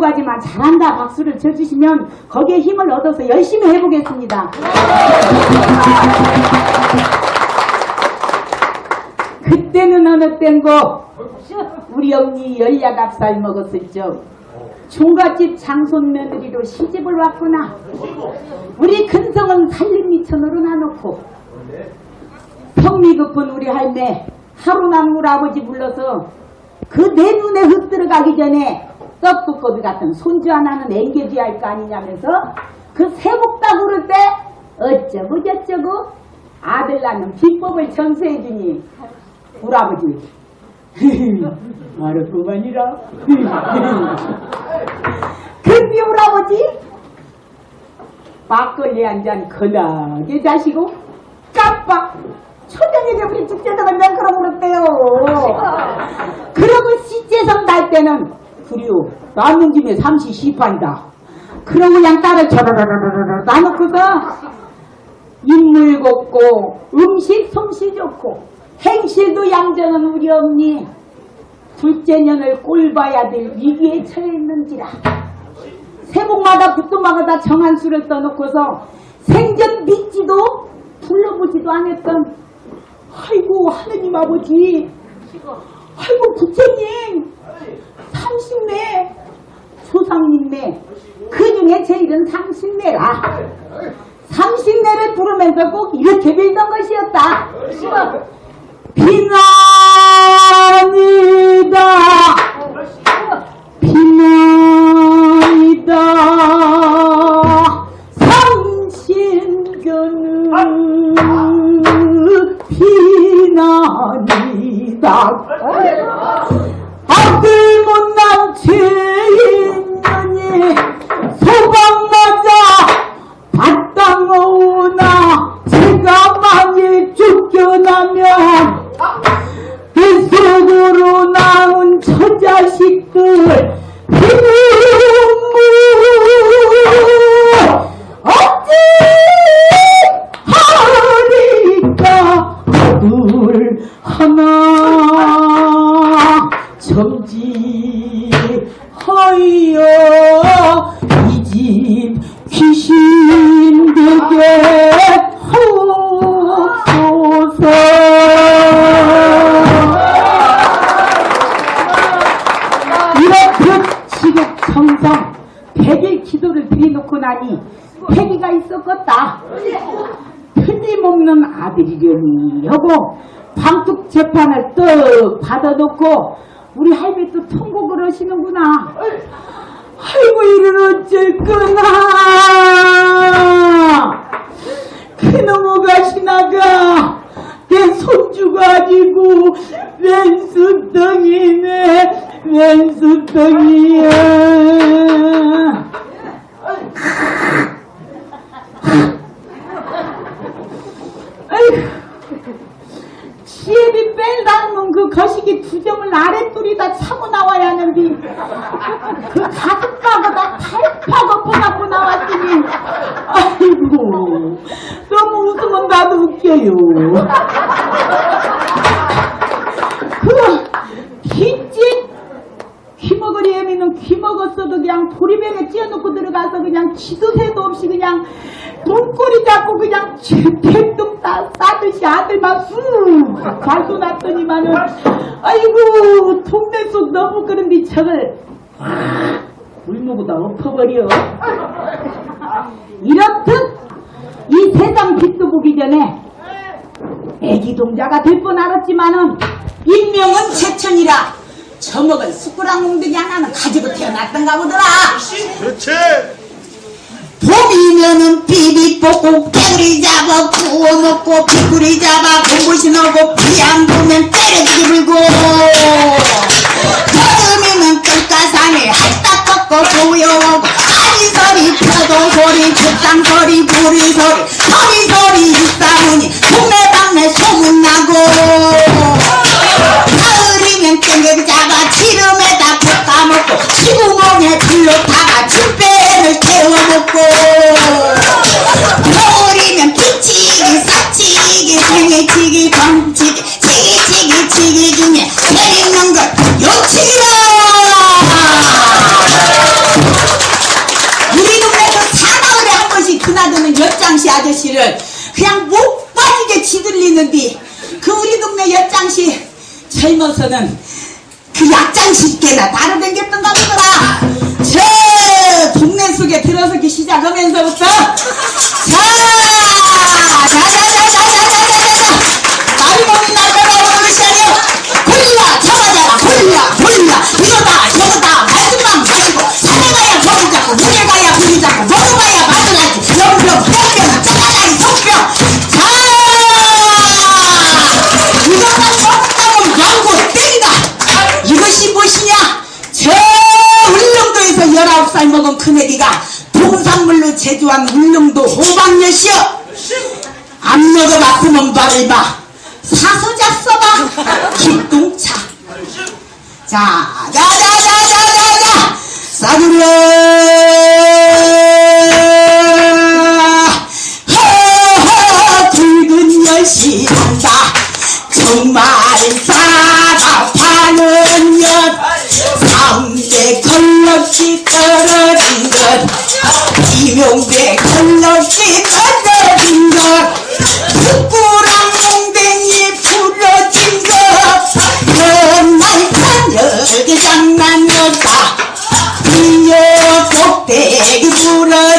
가지만 잘한다 박수를 쳐주시면 거기에 힘을 얻어서 열심히 해보겠습니다. 그때는 어느 땐고 우리 언니 열야갑 살 먹었을 적 종갓집 장손 며느리로 시집을 왔구나. 우리 근성은 살림미천으로 나놓고 성미 급은 우리 할매 하루남물 아버지 불러서 그 내 눈에 흙 들어가기 전에 떡두꺼비 같은 손주 하나는 앵겨지 할거 아니냐면서 그 세복다 부를 때 어쩌고 저쩌고 아들 낳는 비법을 전수해 주니 우리 아버지. 알았구만이라. 그 뒤에 우리 아버지? 막걸리 한잔 거나게 자시고 깜빡 초장에 우리 축제자가 맹그러 물었대요. 그러고 시제성 날 때는 그리요 낳는 김에 삼시 시판이다. 그러고 그냥 딸을 저러러러러러 놔놓고서 인물 곱고 음식 솜씨 좋고 행실도 얌전한 우리 언니 둘째 년을 꼴봐야 될 위기에 처해 있는지라. 세복마다 붙도마다 정한 수를 떠놓고서 생전 믿지도 불러보지도 않았던 아이고 하느님 아버지 아이고 부처님! 삼십네 조상님네 그 중에 제일은 삼십네라. 삼십네를 부르면서 꼭 이렇게 빌던 것이었다. 비난이다. 비난이다 하나 점지하여 이 집 귀신 되게 하옵소서 이렇듯 지극 정성 백일 기도를 드려놓고 나니 패기가 있었겠다. 틀림없는 아들이려니 하고 방tuk 재판을 떡 받아놓고 우리 할매 또 통곡을 하시는구나. 아이고 이를 어쩔 거나. 그놈의 가시나가 내 손주 가지고 왼수덩이네. 왼수덩이야. 아이고 지혜비 뺄다는 그 거시기 두 점을 아랫돌이 다 차고 나와야 하는데 그 가슴팍에다 팔팍 엎어갖고 나왔더니 아이고 너무 웃으면 나도 웃겨요 그냥 도리병에 찌어놓고 들어가서 그냥 지도새도 없이 그냥 눈꼬리 잡고 그냥 개똥 싸, 싸듯이 아들만 쑥 발도 났더니만은 아이고 동네 속 너무 그런데 저걸 확 물모보다 엎어버려. 이렇듯 이 세상 빛도 보기 전에 애기 동자가 될 뻔 알았지만은 인명은 최천이라. 저먹을 숟가락 몽둥이 하나는 가지고 태어났던가 보더라. 그렇지. 봄이면은 비비 뽑고 개구리 잡아 구워 먹고 비구리 잡아 공부시 넣고 비 안 보면 때려주기 불고. 여름이면 끝가산에 할딱 꺾고 보여오고 아리소리 파도 소리 죽당 소리 부리 소리 소리 소리 우리 그 우리 동네 엿장씨 젊어서는 그 약장씨께나 다르댕겼던가 보더라 저 동네 속에 들어서기 시작하면서부터 자 자자. 제조한 울릉도 호박엿이여. 안 먹어봤으면 말해봐. 사소자 써봐. 기똥차. 자, 자, 자, 자, 자, 자, 자, 싸구려. 허허 붉은 엿이 난다. 정말 싸다 파는 엿. 삼대 걸럭지 떨어진 것 용대 건너시 떨어진 것 북구랑 동댕이 풀어진 것그날 저녁에 장난였다. 이어 꼭대기 불러,